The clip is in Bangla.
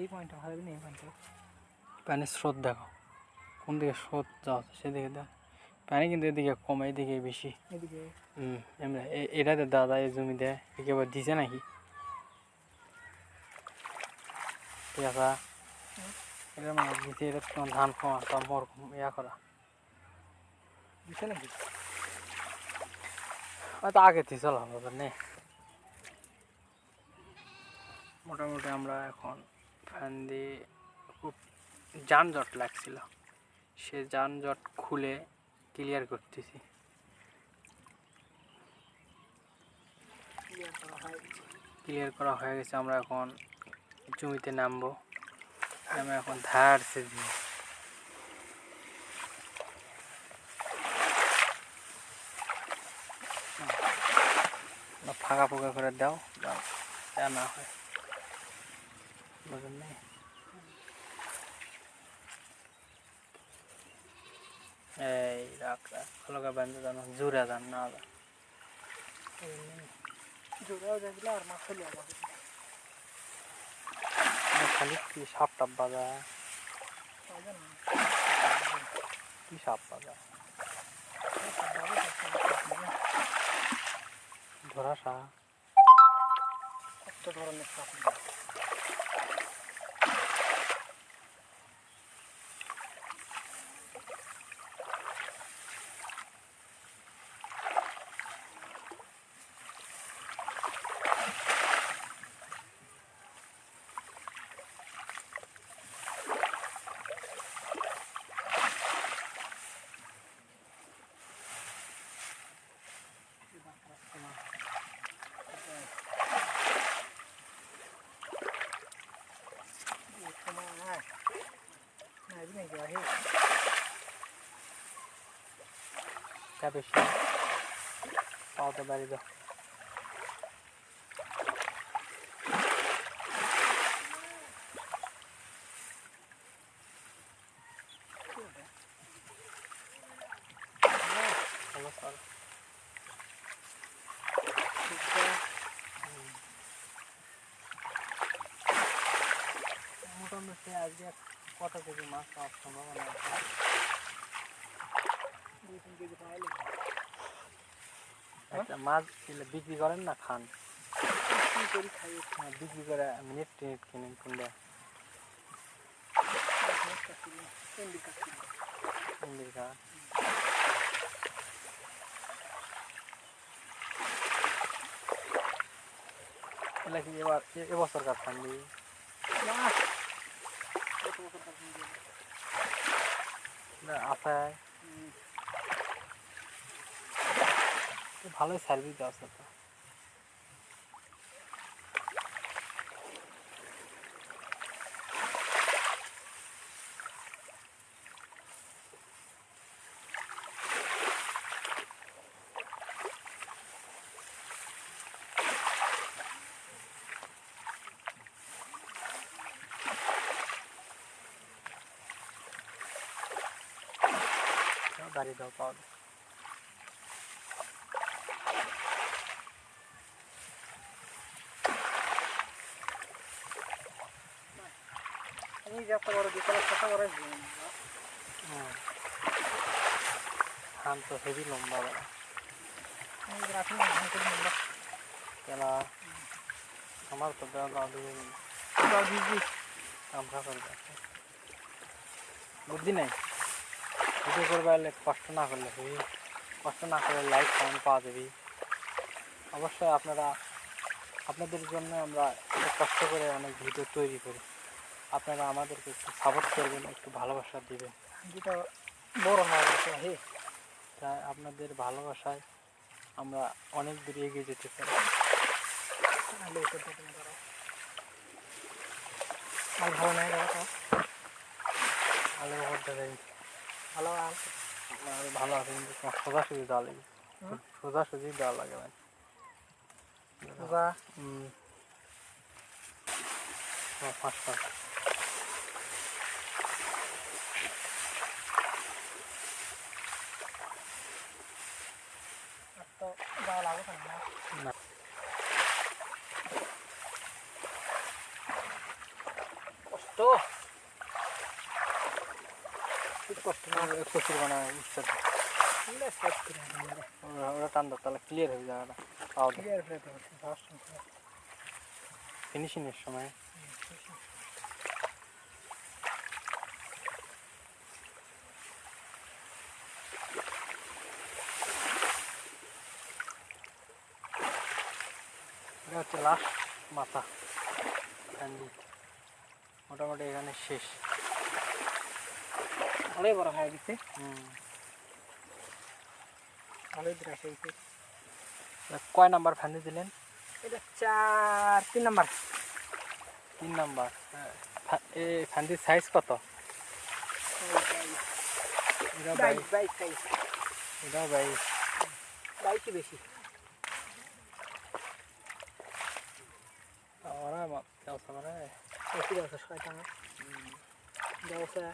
এই পয়েন্টটা ভালো না এই পয়েন্টটা পানির স্রোত দেখো। কোন দিকে স্রোত যাচ্ছে সেদিকে দেখ। পানি কিন্তু এদিকে কম এদিকে বেশি। এদিকে। হুম এটাতে দাদা এই জমিতে একেবারে দিছে নাকি? ঠিক আছে এটা মানে দিছে এটা তোমার ধান খাওয়া তা মর ইয়া করা। দিছে নাকি? হয়তো আগে থেকে চলা হবে নে মোটামুটি আমরা এখন ফ্যান দিয়ে খুব যানজট লাগছিল। সে যানজট খুলে ক্লিয়ার করতেছি। ক্লিয়ার করা হয়ে গেছে, আমরা এখন জমিতে নামবো। নামে এখন ধারছে দিয়ে ফাঁকা ফুকা করে দাও দাও, যা না হয়। বুঝলেন নাই? এই রাখ রাখ ভালো করে বান্ধে জানো জোরে যান না যান জোড়াও যাচ্ছিল আর মাছ হলো খালি কি সাপ টাপ বাজা? কি সাপ বাজা? ধরা সাপ। কত ধরনের সাপ তা বেশি পাওয়াতে বাড়ি দাও ভালো স্যার মোটামুটি আজকে কত কেজি মাছ পাওয়ার সম্ভাবনা আছে দুই তিন কেজি পাইলে আচ্ছা মাছ বিক্রি করেন না খান। হ্যাঁ, বিক্রি করে মিনিট টিনিট কিনেন কোনটা? এমনি কাটছিল ইন্দির খান এগুলা কি এবার এবছর কাজ আশায় ভালোই সার্ভিস আছে তো। বাড়ি দাও হেভি লম্বা আমার তো আমরা বুদ্ধি নাই ভিডিও করবে কষ্ট না করলে হেবি কষ্ট না করলে লাইক কমেন্ট পাওয়া যাবে অবশ্যই আপনারা আপনাদের জন্য আমরা কষ্ট করে অনেক ভিডিও তৈরি করি আপনারা আমাদেরকে একটু সাপোর্ট করবেন একটু ভালোবাসা দিবেন। যেটা বড় হয়ে হে। তাই আপনাদের ভালোবাসায় আমরা অনেক দূর এগিয়ে যেতে পারি ভালো নাই দাদা তো করতে পারি ভালো আর? আর ভালো আছে কিন্তু সোজাসুজি দেওয়া লাগে? সোজাসুজি দেওয়া লাগে যাওয়া লাগবে না না কষ্ট খুব কষ্ট না সাইড করে আমরা ওরা টান তাহলে ক্লিয়ার হয়ে পাওয়া যায় ক্লিয়ার হয়ে যাবে ফিনিশিংয়ের সময়। এটা হচ্ছে লাস্ট মাথা। মোটামুটি এখানে শেষ। অনেক বড় হয়ে গেছে। হুম। ভালোই দূর এসে গেছে। কয় নাম্বার ফ্যান্ডি দিলেন? এটা চার তিন নাম্বার। তিন নাম্বার। এই ফ্যান্ডির সাইজ কত? এটাও বাইশ। বাইশই বেশি। ওরা কেউ করে। বেশি ব্যবসা ব্যবসা।